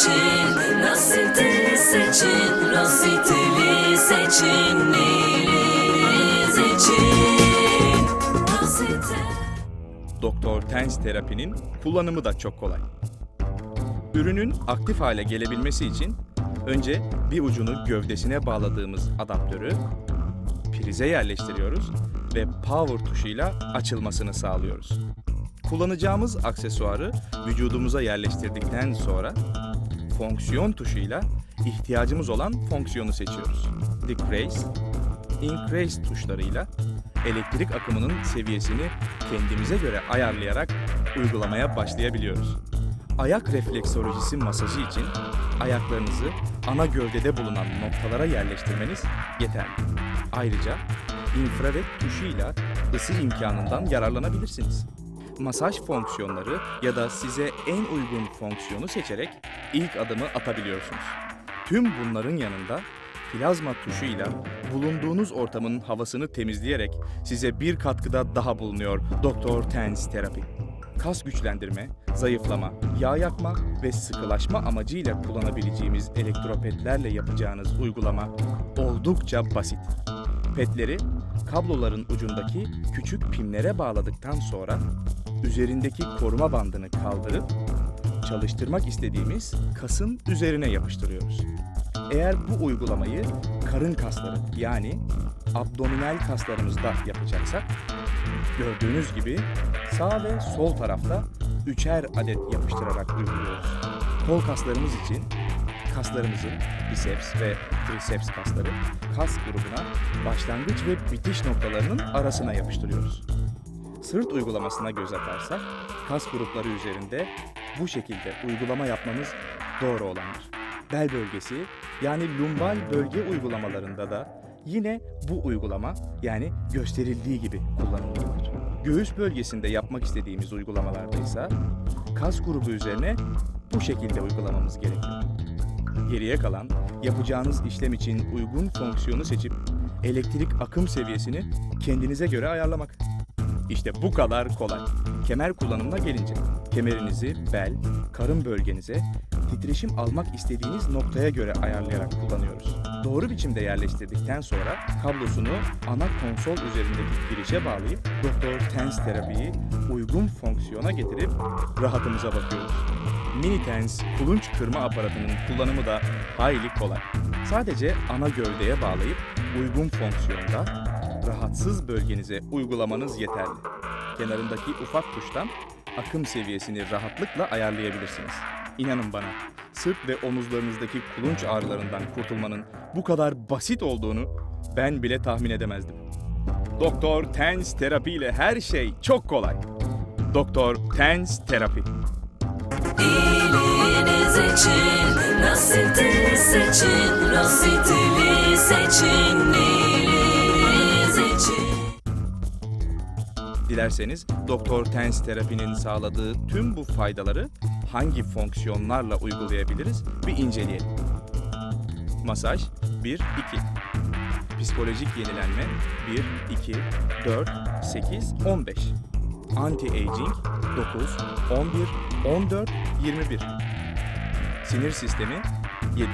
seçin, Rositeli seçin, Rositeli seçin. Doktor Tens terapinin kullanımı da çok kolay. Ürünün aktif hale gelebilmesi için önce bir ucunu gövdesine bağladığımız adaptörü prize yerleştiriyoruz ve power tuşuyla açılmasını sağlıyoruz. Kullanacağımız aksesuarı vücudumuza yerleştirdikten sonra fonksiyon tuşuyla ihtiyacımız olan fonksiyonu seçiyoruz. Decrease, increase tuşlarıyla elektrik akımının seviyesini kendimize göre ayarlayarak uygulamaya başlayabiliyoruz. Ayak refleksolojisi masajı için ayaklarınızı ana gövdede bulunan noktalara yerleştirmeniz yeterli. Ayrıca infrared tuşuyla ısı imkanından yararlanabilirsiniz. Masaj fonksiyonları ya da size en uygun fonksiyonu seçerek ilk adımı atabiliyorsunuz. Tüm bunların yanında plazma tuşuyla bulunduğunuz ortamın havasını temizleyerek size bir katkıda daha bulunuyor Doktor Tens terapi. Kas güçlendirme, zayıflama, yağ yakma ve sıkılaşma amacıyla kullanabileceğimiz elektropetlerle yapacağınız uygulama oldukça basit. Petleri kabloların ucundaki küçük pimlere bağladıktan sonra üzerindeki koruma bandını kaldırıp çalıştırmak istediğimiz kasın üzerine yapıştırıyoruz. Eğer bu uygulamayı karın kasları yani abdominal kaslarımızda yapacaksak gördüğünüz gibi sağ ve sol tarafta üçer adet yapıştırarak uyguluyoruz. Kol kaslarımız için kaslarımızın biceps ve triceps kasları kas grubuna başlangıç ve bitiş noktalarının arasına yapıştırıyoruz. Sırt uygulamasına göz atarsak kas grupları üzerinde bu şekilde uygulama yapmamız doğru olandır. Bel bölgesi yani lumbal bölge uygulamalarında da yine bu uygulama yani gösterildiği gibi kullanılmalıdır. Göğüs bölgesinde yapmak istediğimiz uygulamalarda ise kas grubu üzerine bu şekilde uygulamamız gerekiyor. Geriye kalan yapacağınız işlem için uygun fonksiyonu seçip elektrik akım seviyesini kendinize göre ayarlamak. İşte bu kadar kolay. Kemer kullanımına gelince kemerinizi bel, karın bölgenize titreşim almak istediğiniz noktaya göre ayarlayarak kullanıyoruz. Doğru biçimde yerleştirdikten sonra kablosunu ana konsol üzerindeki girişe bağlayıp Doktor Tens terapiyi uygun fonksiyona getirip rahatımıza bakıyoruz. Mini Tens kulunç kırma aparatının kullanımı da hayli kolay. Sadece ana gövdeye bağlayıp uygun fonksiyonda rahatsız bölgenize uygulamanız yeterli. Kenarındaki ufak tuştan akım seviyesini rahatlıkla ayarlayabilirsiniz. İnanın bana, sırt ve omuzlarınızdaki kulunç ağrılarından kurtulmanın bu kadar basit olduğunu ben bile tahmin edemezdim. Doktor Tens terapi ile her şey çok kolay. Doktor Tens terapi. İyiliğiniz için Rositeli seçin, Rositeli seçin, seçin. Dilerseniz Doktor Tens terapinin sağladığı tüm bu faydaları hangi fonksiyonlarla uygulayabiliriz bir inceleyelim. Masaj 1 2 Psikolojik yenilenme 1 2 4 8 15 Anti-aging 9 11 14 21 Sinir sistemi 7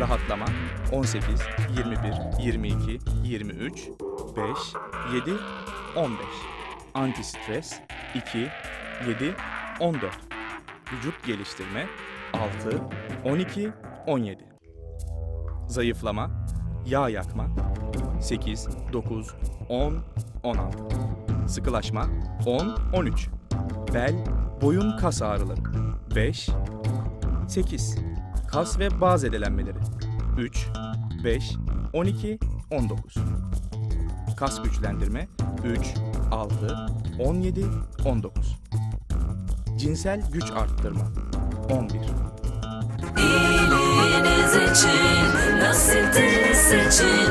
Rahatlama 18, 21, 22, 23, 5, 7, 15. Anti-stres 2, 7, 14. Vücut geliştirme 6, 12, 17. Zayıflama, yağ yakma 8, 9, 10, 16. Sıkılaşma 10, 13. Bel, boyun kas ağrıları 5, 8. Kas ve bağ zedelenmeleri 3, 5, 12, 19. Kas güçlendirme 3, 6, 17, 19. Cinsel güç arttırma 11. İyiliğiniz için Rositeli seçin,